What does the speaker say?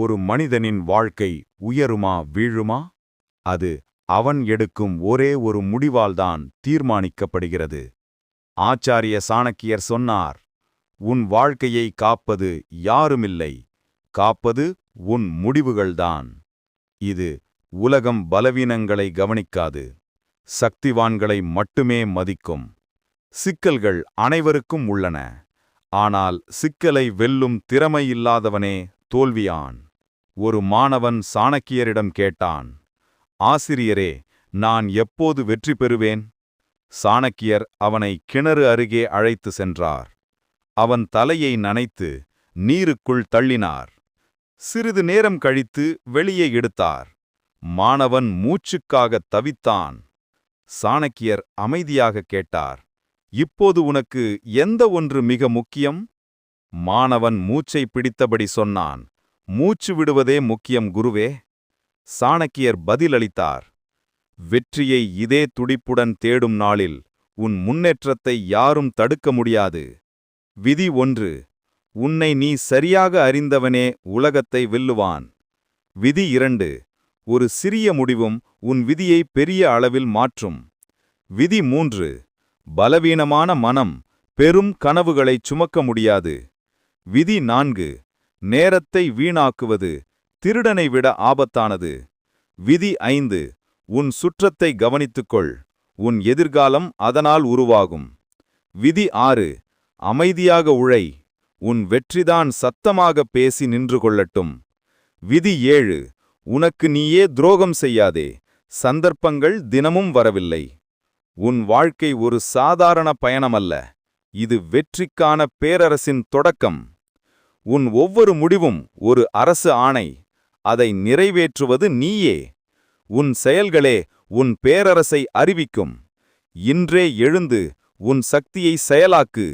ஒரு மனிதனின் வாழ்க்கை உயருமா வீழுமா? அது அவன் எடுக்கும் ஒரே ஒரு முடிவால்தான் தீர்மானிக்கப்படுகிறது. ஆச்சாரிய சாணக்கியர் சொன்னார் உன் வாழ்க்கையை காப்பது யாருமில்லை காப்பது உன் முடிவுகள்தான். இது உலகம் பலவீனங்களை கவனிக்காது சக்திவான்களை மட்டுமே மதிக்கும். சிக்கல்கள் அனைவருக்கும் உள்ளன ஆனால் சிக்கலை வெல்லும் திறமையில்லாதவனே தோல்வியான். ஒரு மாணவன் சாணக்கியரிடம் கேட்டான் ஆசிரியரே நான் எப்போது வெற்றி பெறுவேன்? சாணக்கியர் அவனை கிணறு அருகே அழைத்து சென்றார். அவன் தலையை நனைத்து நீருக்குள் தள்ளினார். சிறிது நேரம் கழித்து வெளியே எடுத்தார். மாணவன் மூச்சுக்காகத் தவித்தான். சாணக்கியர் அமைதியாக கேட்டார் இப்போது உனக்கு எந்த ஒன்று மிக முக்கியம்? மாணவன் மூச்சை பிடித்தபடி சொன்னான் மூச்சு விடுவதே முக்கியம் குருவே. சாணக்கியர் பதிலளித்தார். வெற்றியை இதே துடிப்புடன் தேடும் நாளில் உன் முன்னேற்றத்தை யாரும் தடுக்க முடியாது. விதி ஒன்று உன்னை நீ சரியாக அறிந்தவனே உலகத்தை வெல்லுவான். விதி இரண்டு ஒரு சிறிய முடிவும் உன் விதியை பெரிய அளவில் மாற்றும். விதி மூன்று பலவீனமான மனம் பெரும் கனவுகளைச் சுமக்க முடியாது. விதி நான்கு நேரத்தை வீணாக்குவது திருடனை விட ஆபத்தானது. விதி ஐந்து உன் சுற்றத்தை கவனித்துக்கொள் உன் எதிர்காலம் அதனால் உருவாகும். விதி ஆறு அமைதியாக உழை உன் வெற்றிதான் சத்தமாக பேசி நின்று கொள்ளட்டும். விதி ஏழு உனக்கு நீயே துரோகம் செய்யாதே சந்தர்ப்பங்கள் தினமும் வரவில்லை. உன் வாழ்க்கை ஒரு சாதாரண பயணமல்ல இது வெற்றிக்கான பேரரசின் தொடக்கம். உன் ஒவ்வொரு முடிவும் ஒரு அரசு ஆணை. அதை நிறைவேற்றுவது நீயே. உன் செயல்களே உன் பேரரசை அறிவிக்கும். இன்றே எழுந்து உன் சக்தியை செயலாக்கு.